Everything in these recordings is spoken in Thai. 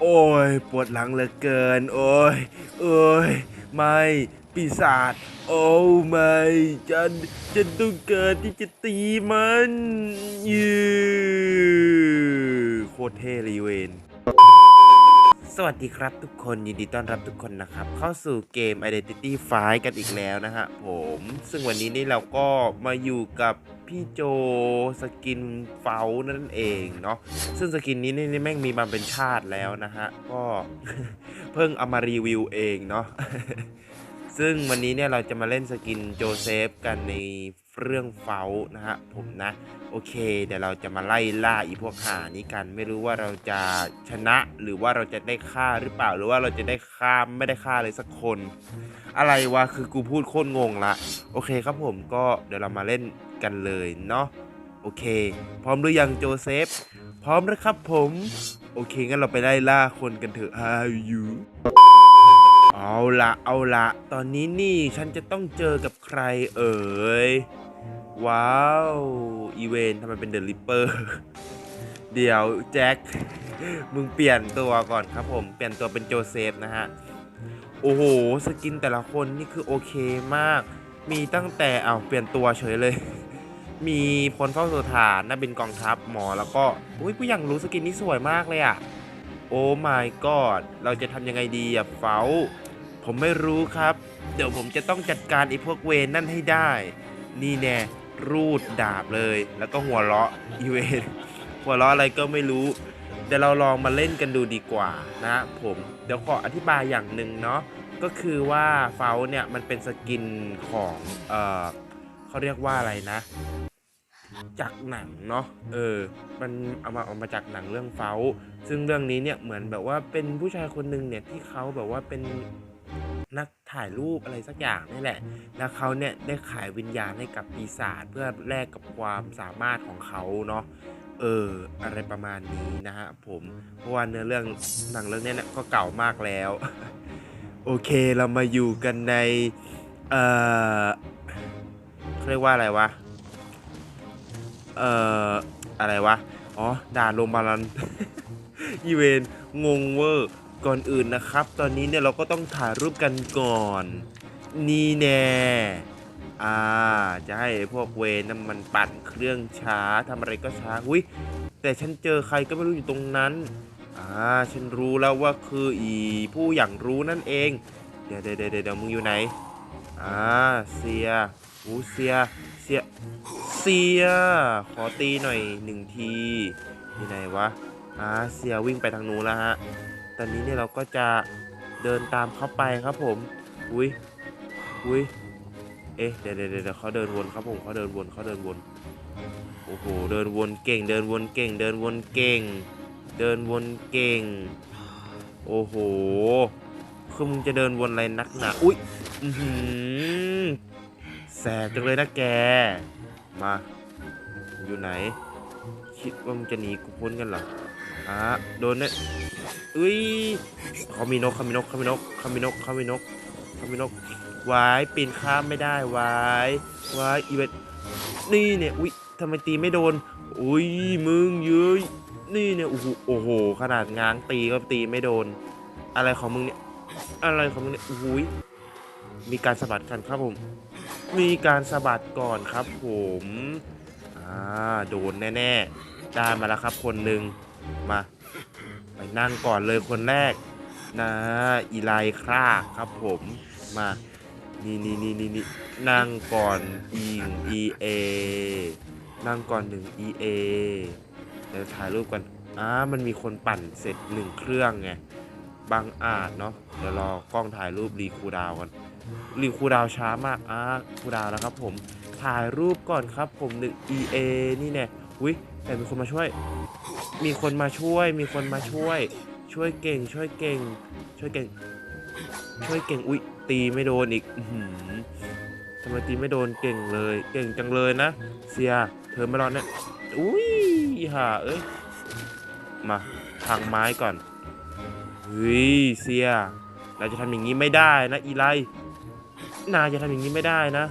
โอ้ย ปวดหลังเหลือเกิน โอ้ยเอ้ย ไม่ ปีศาจ โอ้ไม่ ฉัน ฉันต้องเกิดที่จะตีมันยืโคตรเท่รีเวน สวัสดีครับทุกคนยินดีต้อนรับทุกคนนะครับ เข้าสู่เกม Identity f i กันอีกแล้วนะฮะผม ซึ่งวันนี้นี่เราก็มาอยู่กับพี่โจสกินเฟลนั่นเองเนาะซึ่งสกินนี้นี่แม่งมีมาเป็นชาติแล้วนะฮะ ก็เพิ่งเอามารีวิวเองเนาะ ซึ่งวันนี้เนี่ยเราจะมาเล่นสกินโจเซฟกันในเรื่องเฟลนะฮะผมนะ โอเค เดี๋ยวเราจะมาไล่ล่าอีพวกหานี้กัน ไม่รู้ว่าเราจะชนะหรือว่าเราจะได้ฆ่าหรือเปล่าหรือว่าเราจะได้ฆ่าไม่ได้ฆ่าเลยสักคน อะไรวะคือกูพูดโคตรงงละ โอเคครับผมก็เดี๋ยวเรามาเล่นกันเลยเนาะโอเค พร้อมหรือยังโจเซฟ พร้อมแล้วครับผม โอเคงั้นเราไปไล่ล่าคนกันเถอะ How you เอาละเอาละตอนนี้นี่ฉันจะต้องเจอกับใครเอ่ย ว้าว อีเวนทำไมเป็นเดลิปเปอร์ เดี๋ยวแจ็ค มึงเปลี่ยนตัวก่อนครับผม เปลี่ยนตัวเป็นโจเซฟนะฮะ โอ้โห สกินแต่ละคนนี่คือโอเคมาก มีตั้งแต่เอาเปลี่ยนตัวเฉยเลย มีพลเฝ้าสถานนักบินกองทัพหมอแล้วก็ อุ้ยผู้ยังรู้สกินนี้สวยมากเลยอะโอ้ my god เราจะทำยังไงดีอะเฟา ผมไม่รู้ครับ เดี๋ยวผมจะต้องจัดการไอ้พวกเวนนั่นให้ได้ นี่แน่รูดดาบเลย แล้วก็หัวเราะอีเวนหัวเราะอะไรก็ไม่รู้ เดี๋ยวเราลองมาเล่นกันดูดีกว่านะผมเดี๋ยวขออธิบายอย่างหนึ่งเนาะก็คือว่าเฟลเนี่ยมันเป็นสกินของเออเขาเรียกว่าอะไรนะ จากหนังเนาะเออ มันเอามาเอามาจากหนังเรื่องเฟลซึ่งเรื่องนี้เนี่ยเหมือนแบบว่าเป็นผู้ชายคนหนึ่งเนี่ยที่เขาแบบว่าเป็น นักถ่ายรูปอะไรสักอย่างนี่แหละ แล้วเขาเนี่ยได้ขายวิญญาณให้กับปีศาจเพื่อแลกกับความสามารถของเขาเนาะเอออะไรประมาณนี้นะฮะผมเพราะว่าเนื้อเรื่องหนังเรื่องเนี้ยเนี่ยก็เก่ามากแล้ว โอเคเรามาอยู่กันใน เอ่อเขาเรียกว่าอะไรวะ เอ่อ อะไรวะ อ๋อ ด่านโรงพยาบาลอีเวน งงเวอร์ ก่อนอื่นนะครับ ตอนนี้เนี่ยเราก็ต้องถ่ายรูปกันก่อน นี่แน่อ่าจะให้พวกเวน้ำมันปั่นเครื่องช้าทำอะไรก็ช้าอุ้ยแต่ฉันเจอใครก็ไม่รู้อยู่ตรงนั้นอ่าฉันรู้แล้วว่าคืออีผู้อย่างรู้นั่นเอง เดี๋ยวเดี๋ยวเดี๋ยวเดี๋ยวมึงอยู่ไหนอ่าเสียอูเสียเสียเสียขอตีหน่อยหนึ่งทีที่ไหนวะอ่าเสียวิ่งไปทางนู้นแล้วฮะ ตอนนี้เนี่ยเราก็จะเดินตามเข้าไปครับผม อุ้ยอุ้ยเอ๊ะเดี๋ยวเดี๋ยวเดี๋ยวเขาเดินวนครับผมเขาเดินวนเขาเดินวน โอ้โห เดินวนเก่ง เดินวนเก่ง เดินวนเก่ง เดินวนเก่ง โอ้โห คือมึงจะเดินวนอะไรนักหนาอุ้ยอือหือแสบจังเลยนะแก มา อยู่ไหน คิดว่ามึงจะหนีกูพ้นกันเหรอ อะโดนเนี่ยอุ้ยเขามีนกเขามีนกเขามีนกเขามีนกเขามีนกเขามีนกวายปีนข้ามไม่ได้วายวายอีเวนนี่เนี่ยอุ้ยทำไมตีไม่โดนอุ้ยมึงเย้ยนี่เนี่ยโอ้โหโอ้โห ขนาดง้างตีก็ตีไม่โดน อะไรของมึงเนี่ยอะไรของมึงเนี่ยโอ้ยมีการสะบัดกันครับผม มีการสะบัดก่อนครับผมอ่าโดนแน่ๆได้มาแล้วครับคนหนึ่ง มา ไปนั่งก่อนเลยคนแรก นะอีไลคราครับผมมานี่นี่นี่นี่นี่นั่งก่อนอิง EA นั่งก่อนหนึ่ง EA เดี๋ยวถ่ายรูปกันอ่ามันมีคนปั่นเสร็จหนึ่งเครื่องไงบางอาจเนาะเดี๋ยวรอกล้องถ่ายรูปรีคูดาวกันรีคูดาวช้ามากอ่าคูดาวแล้วครับผมถ่ายรูปก่อนครับผมหนึ่ง EA นี่แน่ อุ้ยแต่มีคนมาช่วย มีคนมาช่วย มีคนมาช่วย ช่วยเก่ง ช่วยเก่ง ช่วยเก่ง ช่วยเก่ง อุ้ยตีไม่โดนอีกอืทำไมตีไม่โดนเก่งเลย เก่งจังเลยนะ เสีย เธอไม่รอดเนี่ยอุ้ยห่าเอ้ย มาทางไม้ก่อนเฮ้ยเสีย เราจะทำอย่างนี้ไม่ได้นะอีไลนาจะทำอย่างนี้ไม่ได้นะ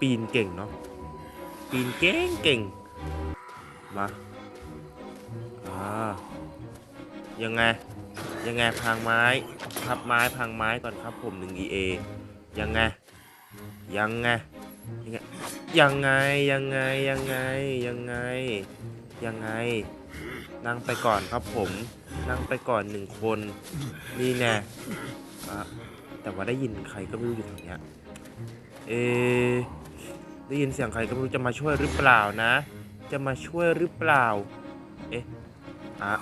ปีนเก่งเนาะปีนเก่งเก่ง มาอ่ายังไง ยังไงพังไม้พับไม้พังไม้ก่อนครับผมหนึ่ง EA ยังไง ยังไง ยังไง ยังไง ยังไง ยังไง ยังไง นั่งไปก่อนครับผม นั่งไปก่อนหนึ่งคน นี่แน่แต่ว่าได้ยินใครก็ไม่รู้อยู่แถวเนี้ย เอ ได้ยินเสียงใครก็ไม่รู้จะมาช่วยหรือเปล่านะ จะมาช่วยหรือเปล่า เอ๊ะอะ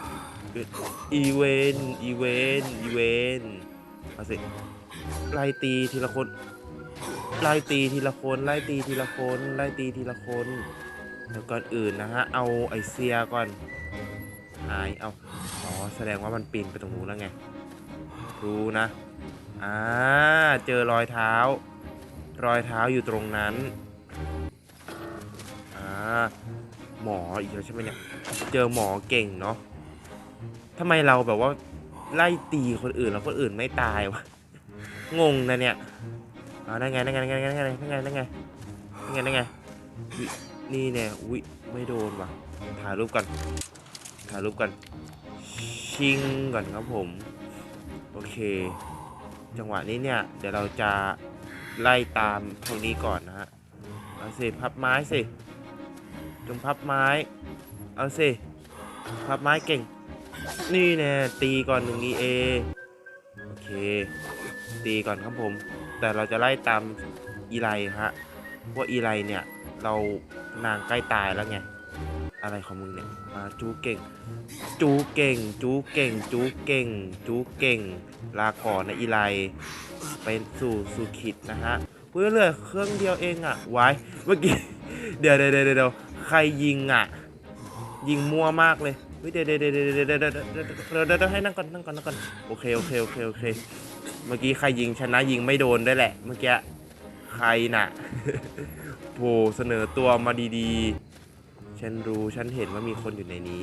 อีเวนอีเวนอีเวนมาสิไล่ตีทีละคนไล่ตีทีละคนไล่ตีทีละคนไล่ตีทีละคนเดี๋ยวก่อนอื่นนะฮะเอาไอเซียก่อนหายเอาอ๋อแสดงว่ามันปีนไปตรงนู้นแล้วไงรู้นะอ่าเจอรอยเท้า รอยเท้าอยู่ตรงนั้น หมออีกแล้วใช่ไหมเนี่ย เจอหมอเก่งเนาะทำไมเราแบบว่าไล่ตีคนอื่นแล้วคนอื่นไม่ตายวะ งงนะเนี่ยอ่าได้ไงได้ไงได้ไงได้ไงได้ไงได้ไงได้ไงได้ไงอุ๊ยนี่เนี่ยอุ้ยไม่โดนว่ะ ถ่ายรูปก่อนถ่ายรูปก่อนชิงก่อนครับผม โอเค จังหวะนี้เนี่ย เดี๋ยวเราจะไล่ตามพวกนี้ก่อนนะฮะ เอาสิ พับไม้สิ จงพับไม้ เอาสิ พับไม้เก่ง นี่แน่ตีก่อนหนึ่ง EA โอเค ตีก่อนครับผม แต่เราจะไล่ตามอีไลฮะเพราะอีไลเนี่ย เรานางใกล้ตายแล้วไง อะไรของมึงเนี่ยอ่าจูเก่ง จูเก่ง จูเก่ง จูเก่ง จูเก่ง ลาก่อนนะอีไลเป็นสู่สู่ขิดนะฮะเพื่อเลือเครื่องเดียวเองอะไว้เมื่อกี้ เดี๋ยวเดี๋ยวเดี๋ยว ใครยิงอะ ยิงมั่วมากเลยเดี๋ยวเดี๋ยวเดี๋ยวเดี๋ยวเดี๋ยวเดี๋ยวเดี๋ยวให้นั่งก่อนนั่งก่อนนั่งก่อนโอเคโอเคโอเคโอเค เมื่อกี้ใครยิงชนะยิงไม่โดนได้แหละ เมื่อกี้ใครน่ะโผเสนอตัวมาดีๆ ฉันรู้ฉันเห็นว่ามีคนอยู่ในนี้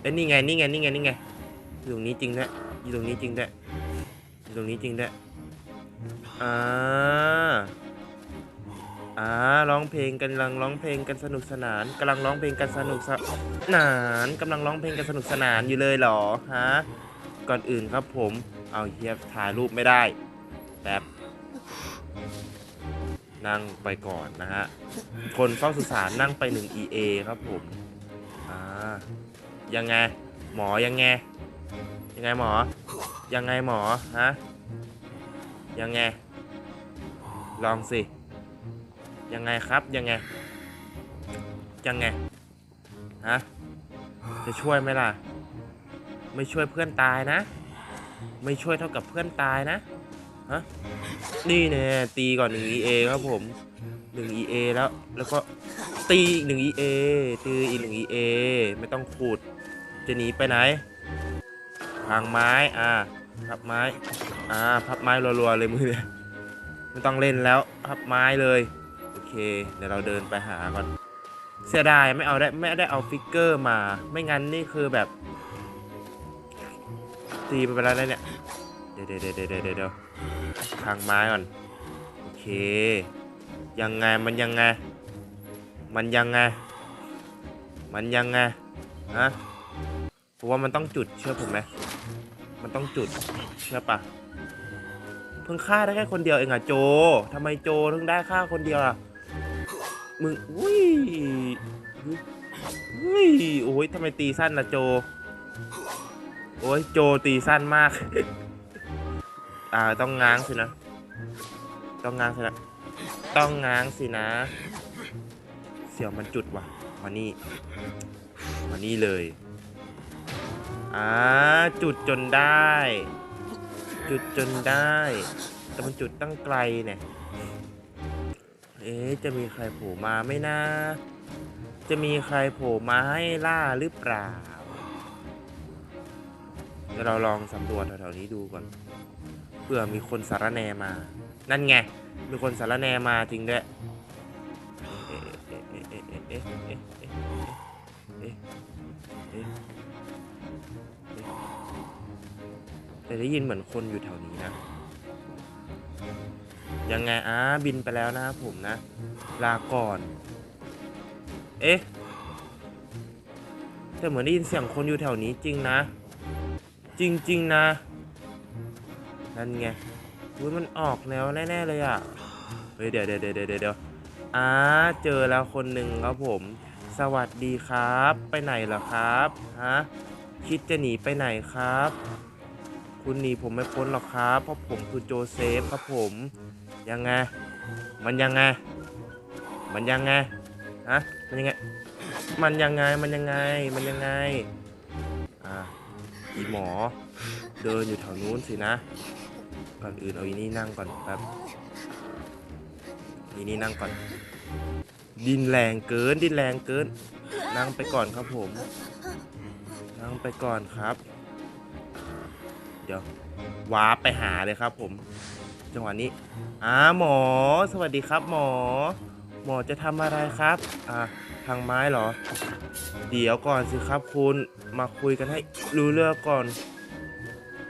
เอ้ยนี่ไงนี่ไงนี่ไงนี่ไงอยู่ตรงนี้จริงด้วยอยู่ตรงนี้จริงด้วยอยู่ตรงนี้จริงด้วยอ่า อ่าร้องเพลงกันกำลังร้องเพลงกันสนุกสนานกำลังร้องเพลงกันสนุกสนานกำลังร้องเพลงกันสนุกสนานอยู่เลยเหรอฮะก่อนอื่นครับผมเอาเฮียถ่ายรูปไม่ได้แป๊บนั่งไปก่อนนะฮะคนเฝ้าสุสานนั่งไปหนึ่ง EA ครับผมอ่ายังไง หมอยังไง ยังไงหมอ ยังไงหมอฮะยังไง ลองสิ ยังไงครับยังไง ยังไงฮะจะช่วยไหมล่ะ ไม่ช่วยเพื่อนตายนะ ไม่ช่วยเท่ากับเพื่อนตายนะฮะนี่เนี่ยตีก่อนหนึ่ง EA ครับผมหนึ่ง EA แล้วแล้วก็ตีอีกหนึ่ง EA ตีอีกหนึ่ง EA ไม่ต้องขุด จะหนีไปไหนพังไม้อ่าพับไม้อ่าพับไม้รัวๆเลยมือเนี่ยไม่ต้องเล่นแล้วพับไม้เลย เคเดี๋ยวเราเดินไปหาก่อนเสียดายไม่เอาได้ไม่ได้เอาฟิกเกอร์มา ไม่งั้นนี่คือแบบ ตีไปแล้วเนี่ย เดี๋ยวเดี๋ยวเดี๋ยวเดี๋ยวเดี๋ยวพังไม้ก่อน โอเค ยังไงมันยังไง มันยังไง มันยังไงฮะเพราะว่ามันต้องจุดเชื่อผมไหมมันต้องจุดเชื่อปะเพิ่งฆ่าได้แค่คนเดียวเองอะโจทำไมโจถึงได้ฆ่าคนเดียวอะ มึงอุ้ยอุ้ยโอ้ยทำไมตีสั้นล่ะโจ โอ้ยโจตีสั้นมาก อ่าต้องง้างสินะ ต้องง้างสินะ ต้องง้างสินะ เสี่ยวมันจุดว่ะมานี่มานี่เลย อ่าจุดจนได้ จุดจนได้ แต่มันจุดตั้งไกลเนี่ย เอ๊ะจะมีใครโผล่มาไหมนะ จะมีใครโผล่มาให้ล่าหรือเปล่าเดี๋ยวเราลองสำรวจแถวๆนี้ดูก่อนเผื่อมีคนสารแนมา นั่นไง มีคนสารแนมาจริงด้วยแต่ได้ยินเหมือนคนอยู่แถวนี้นะ ยังไงอ่าบินไปแล้วนะครับผมนะ ลาก่อน เอ๊ะแต่เหมือนได้ยินเสียงคนอยู่แถวนี้จริงนะ จริง ๆ นะ นั่นไงอุ้ยมันออกแนวแน่ ๆ เลยอะ เฮ้ยเดี๋ยวเดี๋ยวเดี๋ยวเดี๋ยวเดี๋ยวอ่าเจอแล้วคนหนึ่งครับผม สวัสดีครับ ไปไหนเหรอครับฮะคิดจะหนีไปไหนครับ คุณหนีผมไม่พ้นหรอกครับ เพราะผมคือโจเซฟครับผม ยังไง มันยังไง มันยังไง ฮะ มันยังไง มันยังไง มันยังไง มันยังไง อ่าอีหมอ เดินอยู่แถวนู้นสินะ ก่อนอื่นเอาอีนี่นั่งก่อนแป๊บอีนี่นั่งก่อน ดินแรงเกิน ดินแรงเกิน นั่งไปก่อนครับผม นั่งไปก่อนครับ เดี๋ยวว้าไปหาเลยครับผม จังหวะนี้อ่าหมอ สวัสดีครับหมอ หมอจะทำอะไรครับอ่าทางไม้เหรอ เดี๋ยวก่อนสิครับคุณมาคุยกันให้รู้เรื่องก่อน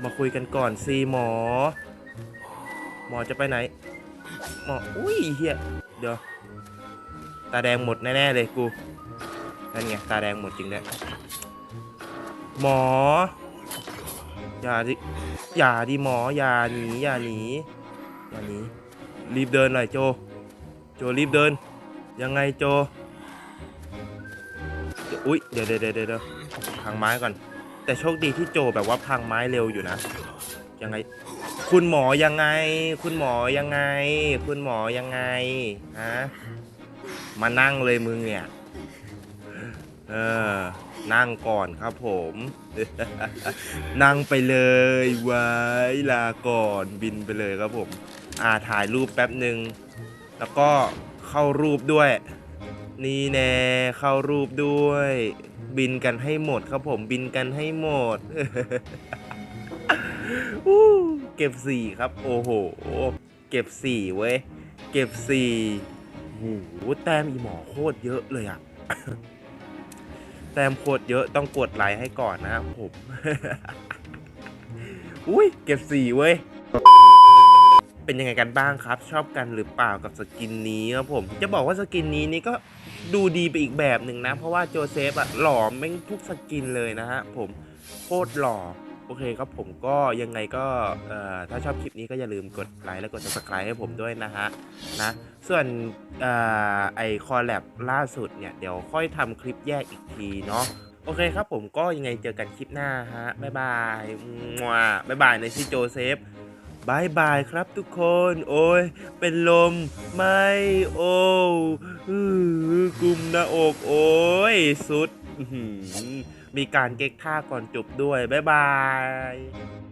มาคุยกันก่อนสิหมอ หมอจะไปไหน หมออุ้ยเฮียเดี๋ยวตาแดงหมดแน่ๆเลยกูนั่นไงตาแดงหมดจริงด้วยหมอ อย่าดิ อย่าดิหมอ อย่าหนี อย่าหนี อย่าหนีรีบเดินหน่อยโจ โจรีบเดิน ยังไงโจอุ้ยเดี๋ยวเดี๋ยวเดี๋ยวเดี๋ยวพังไม้ก่อน แต่โชคดีที่โจแบบว่าพังไม้เร็วอยู่นะยังไง คุณหมอยังไง คุณหมอยังไง คุณหมอยังไงฮะมานั่งเลยมึงเนี่ย เออ นั่งก่อนครับผม นั่งไปเลยไว้ลาก่อนบินไปเลยครับผม อ่าถ่ายรูปแป๊บหนึ่งแล้วก็เข้ารูปด้วย นี่แน่เข้ารูปด้วย บินกันให้หมดครับผมบินกันให้หมดเก็บสี่ครับ โอ้โห เก็บสี่เว้ย เก็บสี่โอ้โหแต้มอีหมอโคตรเยอะเลยอะ แต้มโคตรเยอะต้องกดไลค์ให้ก่อนนะครับผม อุ้ยเก็บสี่เว้ย เป็นยังไงกันบ้างครับ ชอบกันหรือเปล่ากับสกินนี้ครับผม จะบอกว่าสกินนี้นี่ก็ดูดีไปอีกแบบหนึ่งนะ เพราะว่าโจเซฟอะหล่อแม่งทุกสกินเลยนะฮะผมโคตรหล่อ โอเคครับผมก็ยังไงก็ถ้าชอบคลิปนี้ก็อย่าลืมกดไลค์และกด subscribe ให้ผมด้วยนะฮะนะส่วนออไอคอลแลบล่าสุดเนี่ย เดี๋ยวค่อยทำคลิปแยกอีกทีเนาะโอเคครับผมก็ยังไงเจอกันคลิปหน้าฮะบ๊ายบายมัวบ๊ายบายในที่โจเซฟบายบายครับทุกคน โอ้ย เป็นลม ไม่ โอ้อื้อกุมหน้าอก โอ้ย สุด มีการเก๊กท่าก่อนจบด้วย บ๊ายบาย